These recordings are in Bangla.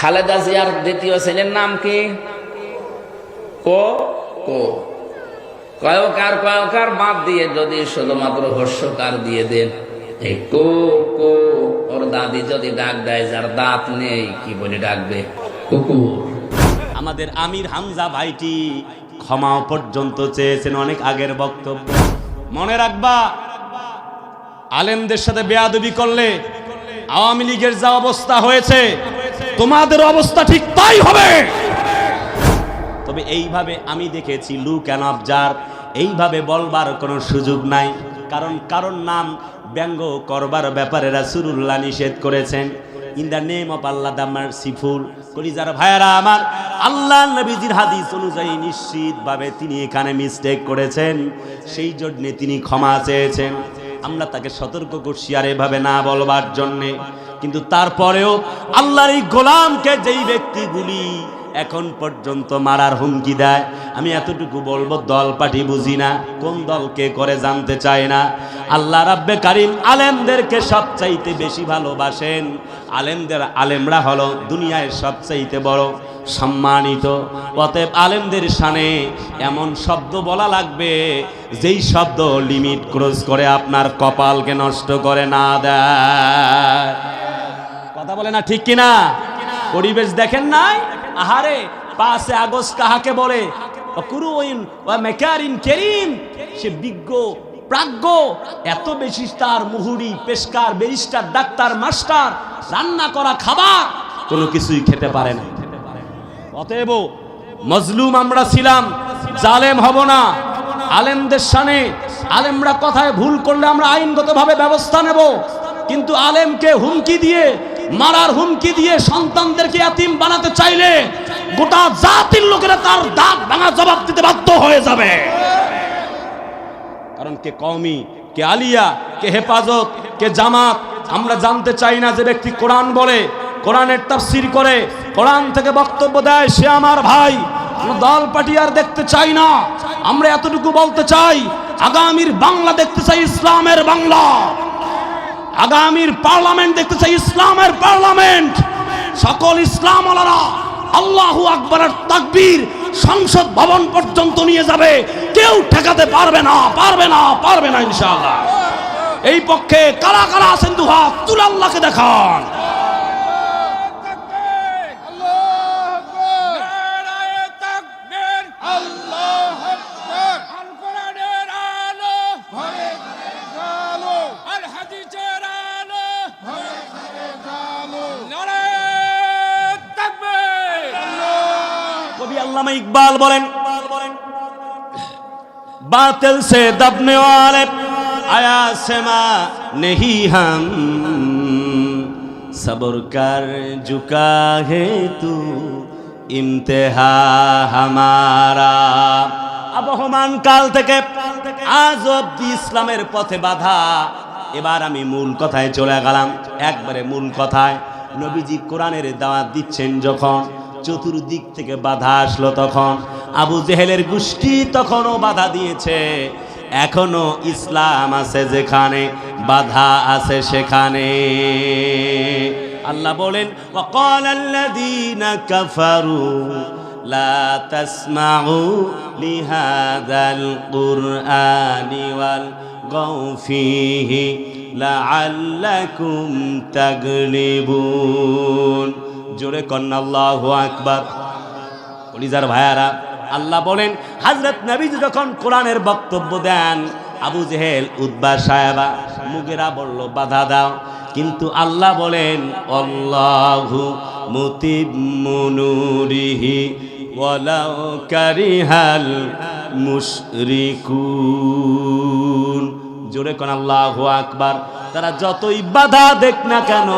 খালেদা জিয়ার দ্বিতীয় ছেলের নাম কি? কো? কো। কয়কার কয়কার বাদ দিয়ে যদি শুধুমাত্র হস্যকার দিয়ে দেন। এই কো কো, ওর দাদি যদি ডাক দেয়, যার দাঁত নেই, কি বলে ডাকবে? কুকুর। আমাদের আমির হামজা ভাইটি ক্ষমা পর্যন্ত চেয়েছেন অনেক আগের বক্তব্য। মনে রাখবা, আলেমদের সাথে বেয়াদবি করলে আওয়ামী লীগের যা অবস্থা হয়েছে তোমাদের অবস্থা ঠিক তাই হবে। তবে এইভাবে আমি দেখেছি লু ক্যান অবজার এইভাবে বলবার কোনো সুযোগ নাই। কারণ কারণ নাম ব্যঙ্গ করবার ব্যাপারে রাসূলুল্লাহ নিষেধ করেছেন। In the name of Allah the merciful কলিজার ভাইয়ারা আমার, আল্লাহ নবীজির হাদিস অনুযায়ী নিশ্চিতভাবে তিনি এখানে মিস্টেক করেছেন। সেই জন্যে তিনি ক্ষমা চেয়েছেন। আমরা তাকে সতর্ক করছি আর এভাবে না বলবার জন্যে। কিন্তু তারপরেও আল্লাহর এই গোলামকে যেই ব্যক্তিগুলি এখন পর্যন্ত মারার হুমকি দেয়, আমি এতটুকু বলব, দল পাঠি বুঝি না, কোন দলকে করে জানতে চায় না। আল্লাহ রাব্বে কারিম আলেমদেরকে সবচাইতে বেশি ভালোবাসেন। আলেমদের আলেমরা হলো দুনিয়ায় সবচাইতে বড় সম্মানিত। অতএব আলেমদের সানে এমন শব্দ বলা লাগবে, যেই শব্দ লিমিট ক্রস করে আপনার কপালকে নষ্ট করে না দেয়। কথা বলে না, ঠিক কিনা? পরিবেশ দেখেন নাই? আহারে, পাঁচে আগস্ট কাহাকে বলে? সে বিজ্ঞ, প্রাজ্ঞ, এত মুহুরি, পেশকার ডাক্তার, মাস্টার, রান্না করা খাবার কোনো কিছুই খেতে পারে অতএব মজলুম আমরা ছিলাম, জালেম হব না। আলেমদের সানে আলেমরা কথায় ভুল করলে আমরা আইনগতভাবে ব্যবস্থা নেব। কিন্তু আলেমকে হুমকি দিয়ে মারার হুমকি দিয়ে সন্তানদেরকে এতিম বানাতে চাইলে গোটা জাতির লোকেরা তার দাঁত ভাঙা জবাব দিতে বাধ্য হয়ে যাবে। কারণ কে কওমি, কে আলিয়া, কে হেফাজত, কে জামাত, আমরা জানতে চাই না যে ব্যক্তি কোরআন বলে, কোরআনের তাফসির করে, কোরআন থেকে বক্তব্য দেয় সে আমার ভাই। দল পার্টি আর দেখতে চাই না। আমরা এতটুকু বলতে চাই, আগামীর বাংলা দেখতে চাই ইসলামের বাংলা। আগামীর পার্লামেন্ট দেখতে চাই, ইসলামের পার্লামেন্ট। সকল ইসলাম আলারা আল্লাহু আকবরের তাকবীর সংসদ ভবন পর্যন্ত নিয়ে যাবে। কেউ ঠেকাতে পারবে না পারবে না পারবে না ইনশাআল্লাহ। এই পক্ষে কারা কারা আছেন দুহাত, তুল আল্লাহকে দেখান। আল্লামা ইকবাল বলেন, বাতিল সে দাবনে ওয়ালে, আয়া সেমা নেহি হাম, সবর কর ঝুকা হে তু, ইমতেহা হামারা। আবহমান কাল থেকে, আজ অব্দি ইসলামের পথে বাধা। এবার আমি মূল কথায় চলে গেলাম, একবারে মূল কথায়। নবীজি কোরআনের দাওয়াত দিচ্ছেন যখন চতুর্দিক থেকে বাধা আসলো তখন আবু জেহেলের গোষ্ঠী তখনও বাধা দিয়েছে এখনো ইসলাম আছে যেখানে বাধা আছে সেখানে আল্লাহ বলেন وقال الذين كفروا لا تسمعوا لهذا القرآن والغوا فيه لعلكم تغلبون জোরে কন্যা আল্লাহু আকবার। কলিজার ভাইয়ারা, আল্লাহ বলেন, হাজরত নবী যখন কোরআনের বক্তব্য দেন, আবু জেহেল উদ্বা সাহেবা মুগেরা বলল, বাধা দাও। কিন্তু আল্লাহ বলেন অল্লাহু মুতিমুনুরিহি ওয়ালাউ কারিহাল মুশরিকুন। জোরে কোন, আল্লাহু আকবার। তারা যতই বাধা দেখ না কেন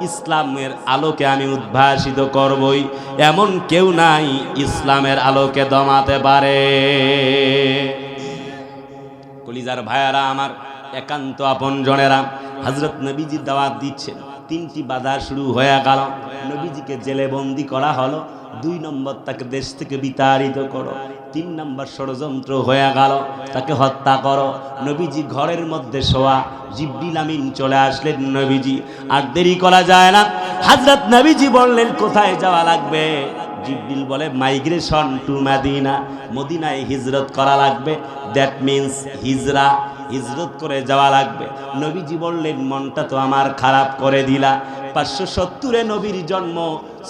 ইসলামের আলোকে আমি উদ্ভাসিত করবই। এমন কেউ নাই ইসলামের আলোকে দমাতে পারে। কলিজার ভাইয়ারা, আমার একান্ত আপন জনেরা হজরত নবীজি দাওয়াত দিচ্ছেন। তিনটি বাধা শুরু হয়ে গেল। নবীজিকে জেলে বন্দি করা হলো। দুই নম্বর তাকে দেশ থেকে বিতাড়িত করো। তিন নম্বর ষড়যন্ত্র হয়ে গেল। তাকে হত্যা করো। নবীজি ঘরের মধ্যে শোয়া জিব্রিল আমিন চলে আসলেন নবীজি। আর দেরি করা যায় না। হাজরত নবীজি বললেন, কোথায় যাওয়া লাগবে? জিব্রিল বলে মাইগ্রেশন টু মাদিনা মদিনায় হিজরত করা লাগবে। দ্যাট মিন্স হিজরা, হিজরত করে যাওয়া লাগবে। নবীজি বললেন, মনটা তো আমার খারাপ করে দিলা। পাঁচশো সত্তরে নবীর জন্ম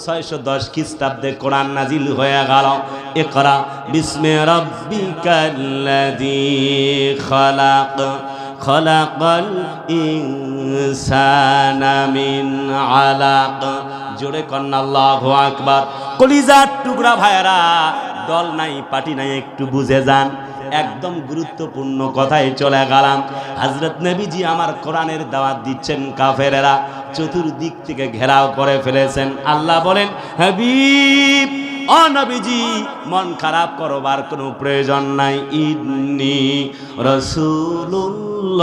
ছয়শো দশ খ্রিস্টাব্দে কোরআন নাজিল হয়ে গেল। এ করা বিস্মে রব্বিকাল্লাযী খালাক, খলাকাল ইনসানা মিন আলাক। জোরে কন্না আল্লাহু আকবার। কলিজার টুকরা ভাইরা দল নাই, পাটি নাই, একটু বুঝে যান। একদম গুরুত্বপূর্ণ কথায় চলে গেলাম। হজরত নবীজি আমার কোরআনের দাওয়াত দিচ্ছেন কাফেরেরা, চতুর্দিক থেকে ঘেরাও করে ফেলেছেন। আল্লাহ বলেন, হাবিব অনবীজি মন খারাপ করবার কোনো প্রয়োজন নাই। ইদনি রসুল্লাহি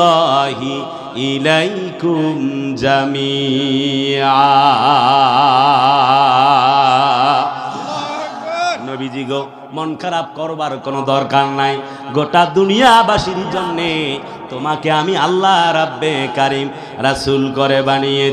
ইলাইকুম জামিয়া নবীজি গো, মন খারাপ করবার কোনো দরকার নাই। গোটা দুনিয়াবাসীর জন্যে তোমাকে আমি আল্লাহ রাব্বে কারিম রাসুল করে বানিয়ে